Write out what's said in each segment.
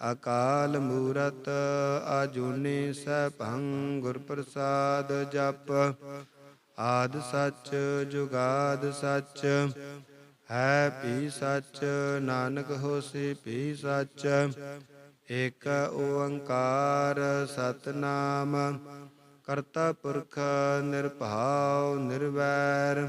ਅਕਾਲ ਮੂਰਤ ਆਜੂਨੀ ਸੈਭੰ ਗੁਰ ਪ੍ਰਸਾਦ ਜਪ। ਆਦ ਸੱਚ, ਜੁਗਾਦ ਸੱਚ, ਹੈ ਵੀ ਸੱਚ, ਨਾਨਕ ਹੋਸੀ ਵੀ ਸੱਚ। ਇਕ ਓੰਕਾਰ ਸਤਨਾਮ, ਕਰਤਾ ਪੁਰਖ ਨਿਰਭਉ ਨਿਰਵੈਰ।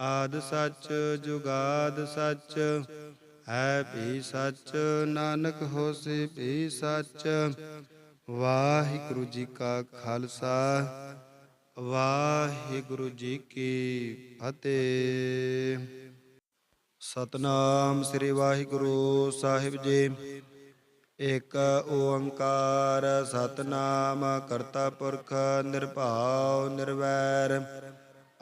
ਆਦ ਸੱਚ, ਜੁਗਾਦ ਸੱਚ, ਹੈ ਵੀ ਸੱਚ, ਨਾਨਕ ਹੋਸੀ ਵੀ ਸੱਚ। ਵਾਹਿਗੁਰੂ ਜੀ ਕਾ ਖਾਲਸਾ, ਵਾਹਿਗੁਰੂ ਜੀ ਕੀ ਫਤਿਹ। ਸਤਨਾਮ ਸ੍ਰੀ ਵਾਹਿਗੁਰੂ ਸਾਹਿਬ ਜੀ। ਇਕ ਓੰਕਾਰ, ਸਤਨਾਮ ਕਰਤਾ ਪੁਰਖ ਨਿਰਭਉ ਨਿਰਵੈਰ।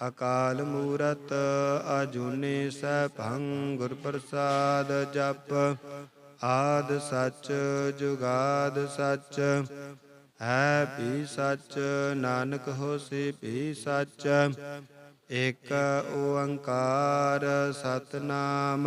ਅਕਾਲ ਮੂਰਤ ਅਜੂਨੀ ਸੈਭੰ ਗੁਰ ਪ੍ਰਸਾਦ ਜਪ, ਆਦ ਸੱਚ, ਜੁਗਾਦ ਸੱਚ। ਹੈ ਵੀ ਸੱਚ, ਨਾਨਕ ਹੋਸੀ ਵੀ ਸੱਚ। ਇਕ ਓੰਕਾਰ ਸਤਨਾਮ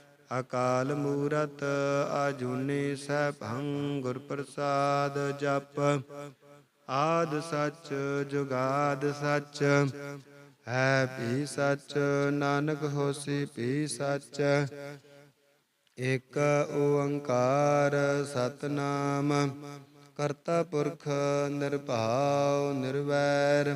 ਅਕਾਲ ਮੂਰਤ ਆਜੂਨੀ ਸੈਭੰ ਗੁਰ ਪ੍ਰਸਾਦ ਜਪ। ਆਦ ਸੱਚ, ਜੁਗਾਦ ਸੱਚ, ਹੈ ਵੀ ਸੱਚ, ਨਾਨਕ ਹੋਸੀ ਵੀ ਸੱਚ। ਇਕ ਓੰਕਾਰ ਸਤਨਾਮ, ਕਰਤਾ ਪੁਰਖ ਨਿਰਭਉ ਨਿਰਵੈਰ।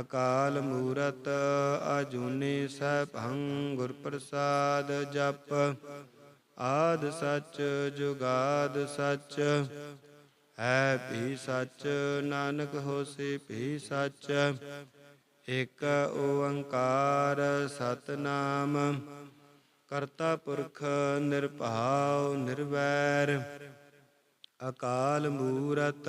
ਅਕਾਲ ਮੂਰਤ ਅਜੂਨੀ ਸੈਭੰ ਗੁਰ ਪ੍ਰਸਾਦ ਜਪ। ਆਦ ਸੱਚ, ਜੁਗਾਦ ਸੱਚ, ਹੈ ਭੀ ਸੱਚ, ਨਾਨਕ ਹੋਸੀ ਭੀ ਸੱਚ। ਇਕ ਓੰਕਾਰ ਸਤਨਾਮ, ਕਰਤਾ ਪੁਰਖ ਨਿਰਭਉ ਨਿਰਵੈਰ। ਅਕਾਲ ਮੂਰਤ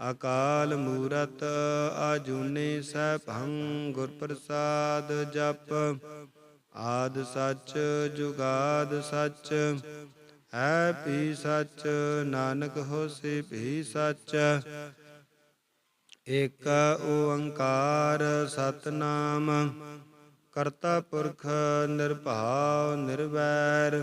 ਅਕਾਲ ਮੂਰਤ ਆਜੂਨੀ ਸੈਭੰ ਗੁਰ ਪ੍ਰਸਾਦ ਜਪ। ਆਦ ਸੱਚ, ਜੁਗਾਦ ਸੱਚ, ਹੈ ਭੀ ਸੱਚ, ਨਾਨਕ ਹੋਸੀ ਭੀ ਸੱਚ। ਏਕ ਓੰਕਾਰ ਸਤਨਾਮ, ਕਰਤਾ ਪੁਰਖ ਨਿਰਭਉ ਨਿਰਵੈਰ।